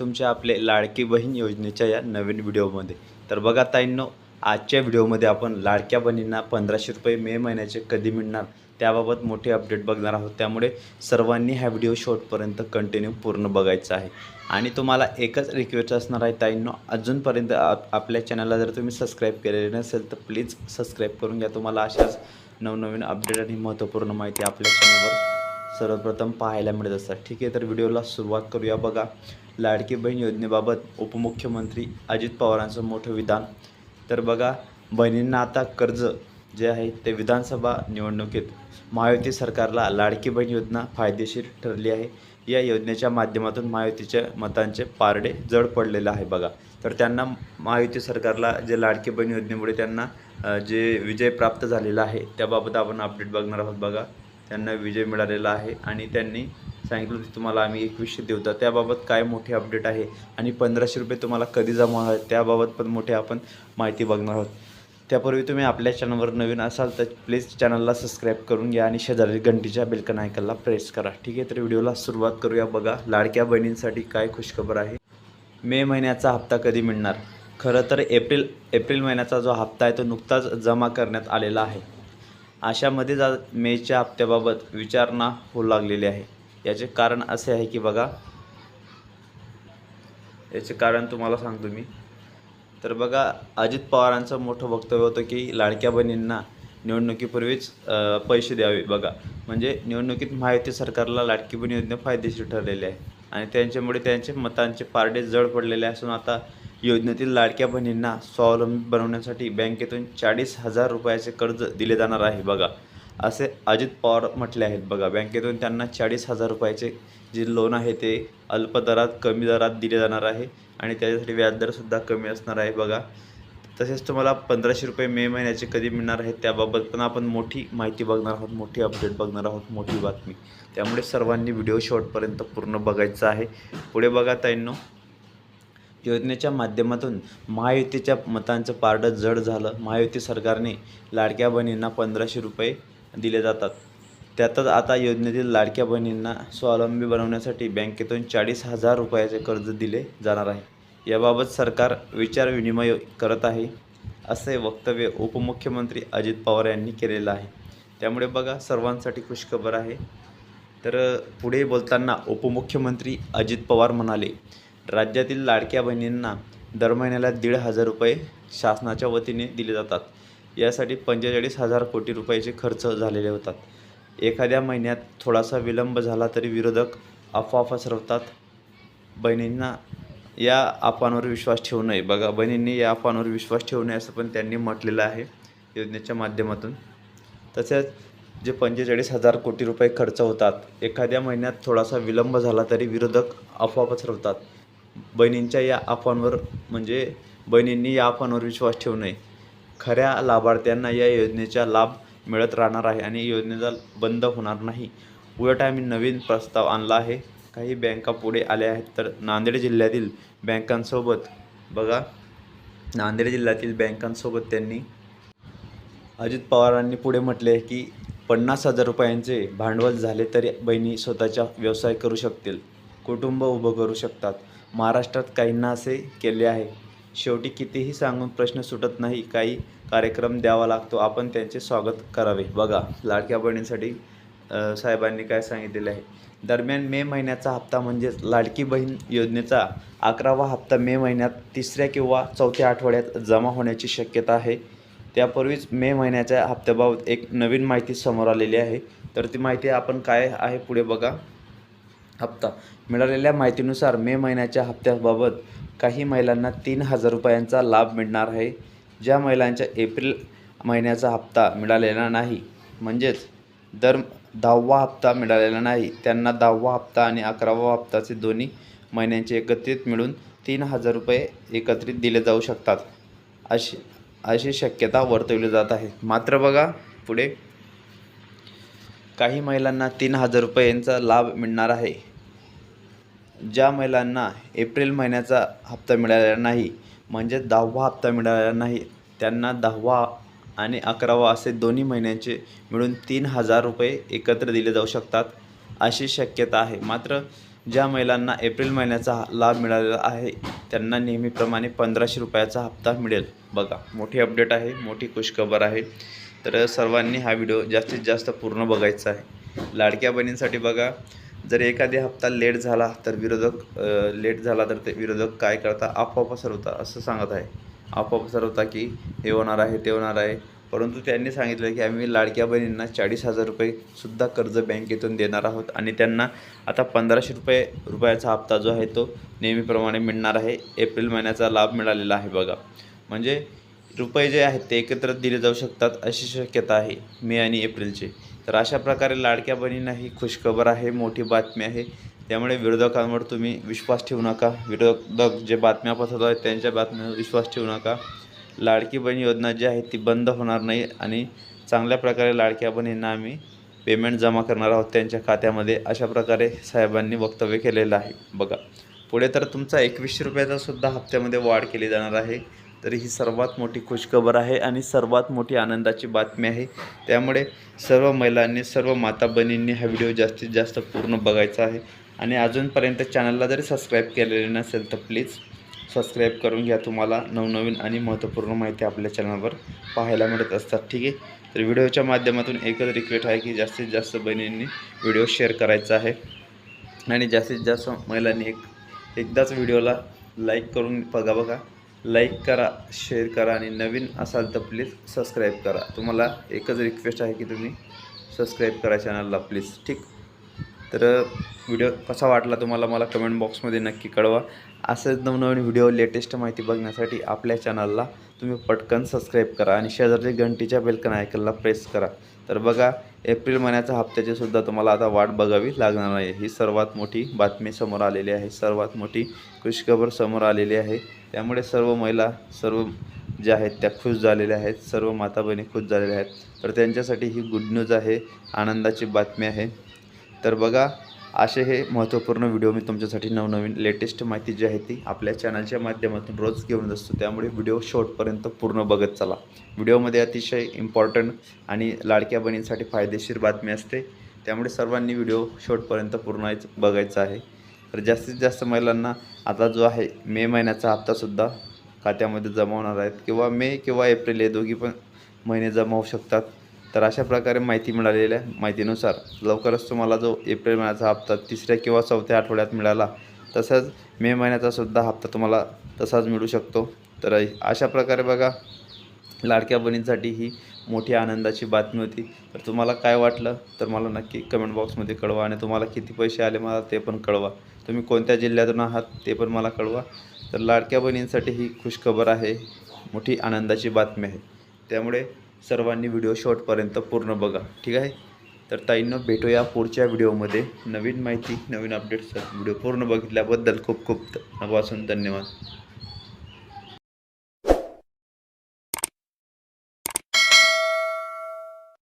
तुमच्या आपले लाडकी बहीण योजनेच्या या नवीन व्हिडिओमध्ये. तर बघा ताईंनो आजच्या व्हिडिओमध्ये आपण लाडक्या बहिणींना पंधराशे रुपये मे महिन्याचे कधी मिळणार त्याबाबत मोठे अपडेट बघणार आहोत. त्यामुळे सर्वांनी हा व्हिडिओ शॉर्टपर्यंत कंटिन्यू पूर्ण बघायचा आहे. आणि तुम्हाला एकच रिक्वेस्ट असणार आहे ताईंनो अजूनपर्यंत आप आपल्या चॅनलला जर तुम्ही सबस्क्राईब केलेले नसेल तर प्लीज सबस्क्राईब करून घ्या. तुम्हाला अशाच नवनवीन अपडेट आणि महत्त्वपूर्ण माहिती आपल्या चॅनलवर सर्वप्रथम पाहायला मिळत असतात. ठीक आहे तर व्हिडिओला सुरुवात करूया बघा. लाडकी बहीण योजनेबाबत उपमुख्यमंत्री अजित पवारांचं मोठं विधान. तर बघा बहिणींना आता कर्ज जे आहे ते विधानसभा निवडणुकीत महायुती सरकारला लाडकी बहीण योजना फायदेशीर ठरली आहे. या योजनेच्या माध्यमातून महायुतीच्या मतांचे पारडे जड पडलेलं आहे बघा. तर त्यांना महायुती सरकारला जे लाडकी बहीण योजनेमुळे त्यांना जे विजय प्राप्त झालेला आहे त्याबाबत आपण अपडेट बघणार आहोत बघा. त्यांना विजय मिळालेला आहे आणि त्यांनी सांगितलं होतं तुम्हाला आम्ही एकवीसशे देऊ. तर त्याबाबत काय मोठी अपडेट आहे? आणि पंधराशे रुपये तुम्हाला कधी जमा होणार आहेत? त्याबाबत पण मोठी आपण माहिती बघणार आहोत. त्यापूर्वी तुम्ही आपल्या चॅनलवर नवीन असाल तर प्लीज चॅनलला सबस्क्राईब करून घ्या आणि शेजारी घंटीच्या बेलकन आयकनला प्रेस करा. ठीक आहे? तर व्हिडिओला सुरुवात करूया. बघा लाडक्या बहिणींसाठी काय खुशखबर आहे. मे महिन्याचा हप्ता कधी मिळणार? खरं तर एप्रिल एप्रिल महिन्याचा जो हप्ता आहे तो नुकताच जमा करण्यात आलेला आहे. अशामध्येच जा मेच्या हप्त्याबाबत विचारणा होऊ लागलेली आहे. याचे कारण असे आहे की बघा याचे कारण तुम्हाला सांगतो मी. तर बघा अजित पवारांचं मोठं वक्तव्य होतं की लाडक्या बहिणींना निवडणुकीपूर्वीच पैसे द्यावे. बघा म्हणजे निवडणुकीत महायुती सरकारला लाडकी बहीण योजना फायदेशीर ठरलेली आहे. आणि त्यांच्यामुळे त्यांचे मतांचे पारडे जड पडलेले असून आता योजनेतील लाडक्या बहिणींना स्वावलंबी बनवण्यासाठी बँकेतून चाळीस हजार रुपयाचे कर्ज दिले जाणार आहे. बघा असे अजित पवार म्हटले आहेत बघा बँकेतून त्यांना चाळीस हजार रुपयाचे जे लोन आहे ते अल्प दरात कमी दरात दिले जाणार आहे आणि त्याच्यासाठी व्याजदरसुद्धा कमी असणार आहे बघा. तसेच तुम्हाला पंधराशे रुपये मे महिन्याचे कधी मिळणार आहेत त्याबाबत पण आपण मोठी माहिती बघणार आहोत मोठी अपडेट बघणार आहोत मोठी बातमी. त्यामुळे सर्वांनी व्हिडिओ शॉर्टपर्यंत पूर्ण बघायचा आहे. पुढे बघा ताईंनो. योजनेच्या माध्यमातून महायुतीच्या मतांचं पारडं जड झालं. महायुती सरकारने लाडक्या बहिणींना पंधराशे रुपये दिले जातात. त्यातच आता योजनेतील लाडक्या बहिणींना स्वावलंबी बनवण्यासाठी बँकेतून चाळीस हजार रुपयाचे कर्ज दिले जाणार आहे. याबाबत सरकार विचारविनिमय करत आहे असे वक्तव्य उपमुख्यमंत्री अजित पवार यांनी केलेलं आहे. त्यामुळे बघा सर्वांसाठी खुशखबर आहे. तर पुढे बोलताना उपमुख्यमंत्री अजित पवार म्हणाले राज्यातील लाडक्या बहिणींना दर महिन्याला दीड हजार रुपये शासनाच्या वतीने दिले जातात. यासाठी पंचेचाळीस हजार कोटी रुपयाचे खर्च झालेले होतात. एखाद्या महिन्यात थोडासा विलंब झाला तरी विरोधक अफवा पसरवतात. बहिणींना या अफवांवर विश्वास ठेवू नये. बघा बहिणींनी या अफवांवर विश्वास ठेवू नये असं पण त्यांनी म्हटलेलं आहे योजनेच्या माध्यमातून. तसेच जे पंचेचाळीस हजार कोटी रुपये खर्च होतात एखाद्या महिन्यात थोडासा विलंब झाला तरी विरोधक अफवा पसरवतात. बहिणींच्या या अफवांवर म्हणजे बहिणींनी या अफवांवर विश्वास ठेवू नये. खऱ्या लाभार्थ्यांना या योजनेचा लाभ मिळत राहणार आहे आणि योजनेचा बंद होणार नाही. उलट आम्ही नवीन प्रस्ताव आणला आहे. काही बँका पुढे आल्या आहेत तर नांदेड जिल्ह्यातील बँकांसोबत बघा. नांदेड जिल्ह्यातील बँकांसोबत त्यांनी अजित पवारांनी पुढे म्हटले आहे की पन्नास हजार रुपयांचे भांडवल झाले तरी बहिणी स्वतःचा व्यवसाय करू शकतील कुटुंब उभं करू शकतात. महाराष्ट्रात काहींना असे केले आहे. शेवटी कितीही सांगून प्रश्न सुटत नाही काही कार्यक्रम द्यावा लागतो. आपण त्यांचे स्वागत करावे. बघा लाडक्या बहिणींसाठी साहेबांनी काय सांगितलेले आहे. दरम्यान मे महिन्याचा हप्ता म्हणजेच लाडकी बहीण योजनेचा अकरावा हप्ता मे महिन्यात तिसऱ्या किंवा चौथ्या आठवड्यात जमा होण्याची शक्यता आहे. त्यापूर्वीच मे महिन्याच्या हप्त्याबाबत एक नवीन माहिती समोर आलेली आहे. तर ती माहिती आपण काय आहे पुढे बघा. हप्ता. मिळालेल्या माहितीनुसार मे महिन्याच्या हप्त्याबाबत काही महिलांना तीन हजार रुपयांचा लाभ मिळणार आहे. ज्या महिलांच्या एप्रिल महिन्याचा हप्ता मिळालेला नाही म्हणजेच दर दहावा हप्ता मिळालेला नाही त्यांना दहावा हप्ता आणि अकरावा हप्ताचे दोन्ही महिन्यांचे एकत्रित मिळून तीन हजार रुपये एकत्रित दिले जाऊ शकतात अशी अशी शक्यता वर्तवली जात आहे. मात्र बघा पुढे. काही महिलांना तीन हजार रुपयांचा लाभ मिळणार आहे. ज्या महिलांना एप्रिल महिन्याचा हप्ता मिळालेला नाही म्हणजे दहावा हप्ता मिळालेला नाही त्यांना दहावा आणि अकरावा असे दोन्ही महिन्यांचे मिळून तीन हजार रुपये एकत्र दिले जाऊ शकतात अशी शक्यता आहे. मात्र ज्या महिलांना एप्रिल महिन्याचा लाभ मिळालेला आहे त्यांना नेहमीप्रमाणे पंधराशे रुपयाचा हप्ता मिळेल. बघा मोठी अपडेट आहे मोठी खुशखबर आहे. तर सर्वांनी हा व्हिडिओ जास्तीत जास्त पूर्ण बघायचा आहे. लाडक्या बहिणींसाठी बघा जर एखादी हप्ता लेट झाला तर विरोधक लेट झाला तर ते विरोधक काय करता? आपोआप सरवता असं सांगत आहे. आपोआप सरवता की हे होणार आहे ते होणार आहे. परंतु त्यांनी सांगितलं की आम्ही लाडक्या बहिणींना चाळीस हजार रुपयेसुद्धा कर्ज बँकेतून देणार आहोत आणि त्यांना आता पंधराशे रुपये रुपयाचा हप्ता जो आहे तो नेहमीप्रमाणे मिळणार आहे. एप्रिल महिन्याचा लाभ मिळालेला आहे बघा. म्हणजे रुपये जे आहेत ते एकत्र दिले जाऊ शकतात अशी शक्यता आहे मे आणि एप्रिलचे. तर अशा प्रकारे लाडक्या बहिणींना ही खुशखबर आहे मोठी बातमी आहे. त्यामुळे विरोधकांवर तुम्ही विश्वास ठेवू नका. विरोधक जे बातम्या पसरत आहेत त्यांच्या बातम्यांवर विश्वास ठेवू नका. लाडकी बहीण योजना जी आहे ती बंद होणार नाही आणि चांगल्या प्रकारे लाडक्या बहिणींना आम्ही पेमेंट जमा करणार आहोत त्यांच्या खात्यामध्ये. अशा प्रकारे साहेबांनी वक्तव्य केलेलं आहे. बघा पुढे तर तुमचा एकवीसशे रुपयाचा सुद्धा हप्त्यामध्ये वाढ केली जाणार आहे. तर ही सर्वात मोठी खुशखबर आहे आणि सर्वात मोठी आनंदाची बातमी आहे. त्यामुळे सर्व महिलांनी सर्व माता बहिणींनी हा व्हिडिओ जास्तीत जास्त पूर्ण बघायचा आहे. आणि अजूनपर्यंत चॅनलला जरी सबस्क्राईब केलेले नसेल तर प्लीज सबस्क्राईब करून घ्या तुम्हाला नवनवीन आणि महत्त्वपूर्ण माहिती आपल्या चॅनलवर पाहायला मिळत असतात. ठीक आहे? तर व्हिडिओच्या माध्यमातून एकच रिक्वेस्ट आहे की जास्तीत जास्त बहिणींनी व्हिडिओ शेअर करायचा आहे. आणि जास्तीत जास्त महिलांनी एक एकदाच व्हिडिओला लाईक करून बघा बघा. लाईक करा शेअर करा आणि नवीन असाल तर प्लीज सबस्क्राईब करा. तुम्हाला एकच रिक्वेस्ट आहे की तुम्ही सबस्क्राईब करा चॅनलला प्लीज ठीक? तर व्हिडिओ कसा वाटला तुम्हाला मला कमेंट बॉक्समध्ये नक्की कळवा. असंच नवनवीन व्हिडिओ लेटेस्ट माहिती बघण्यासाठी आपल्या चॅनलला तुम्ही पटकन सबस्क्राईब करा आणि शेजारच्या घंटीच्या बेलकन आयकनला प्रेस करा. तर बघा एप्रिल महिन्याच्या हप्त्याची सुद्धा तुम्हाला आता वाट बघावी लागणार नाही ही सर्वात मोठी बातमी समोर आलेली आहे. सर्वात मोठी खुशखबर समोर आलेली आहे. त्यामुळे सर्व महिला सर्व ज्या आहेत त्या खुश झालेल्या आहेत सर्व माता बहिणी खुश झालेल्या आहेत. तर त्यांच्यासाठी ही गुड न्यूज आहे आनंदाची बातमी आहे. तर बघा असे हे महत्त्वपूर्ण व्हिडिओ मी तुमच्यासाठी नवनवीन लेटेस्ट माहिती जी आहे ती आपल्या चॅनलच्या माध्यमातून रोज घेऊन असतो. त्यामुळे व्हिडिओ शॉर्टपर्यंत पूर्ण बघत चला. व्हिडिओमध्ये अतिशय इम्पॉर्टंट आणि लाडक्या बहिणींसाठी फायदेशीर बातमी असते. त्यामुळे सर्वांनी व्हिडिओ शॉर्टपर्यंत पूर्ण बघायचा आहे. तर जास्तीत जास्त महिलांना आता जो आहे मे महिन्याचा हप्तासुद्धा खात्यामध्ये जमा होणार आहेत. किंवा मे किंवा एप्रिल हे दोघी पण महिने जमा होऊ शकतात. तर अशा प्रकारे माहिती मिळालेल्या माहितीनुसार लवकरच तुम्हाला जो एप्रिल महिन्याचा हप्ता तिसऱ्या किंवा चौथ्या आठवड्यात मिळाला तसंच मे महिन्याचासुद्धा हप्ता तुम्हाला तसाच मिळू शकतो. तर अशा प्रकारे बघा लाडक्या बहिणींसाठी ही मोठी आनंदाची बातमी होती. तर तुम्हाला काय वाटलं? तर मला नक्की कमेंट बॉक्समध्ये कळवा आणि तुम्हाला किती पैसे आले मला ते पण कळवा. तुम्ही कोणत्या जिल्ह्यातून आहात ते पण मला कळवा. तर लाडक्या बहिणींसाठी ही खुशखबर आहे. मोठी आनंदाची बातमी आहे. त्यामुळे सर्वांनी व्हिडिओ शॉर्टपर्यंत पूर्ण बघा. ठीक आहे? तर ताईंनो भेटूया पुढच्या व्हिडिओमध्ये. नवीन माहिती नवीन अपडेट्स व्हिडिओ पूर्ण बघितल्याबद्दल खूप खूप धन्यवाद धन्यवाद.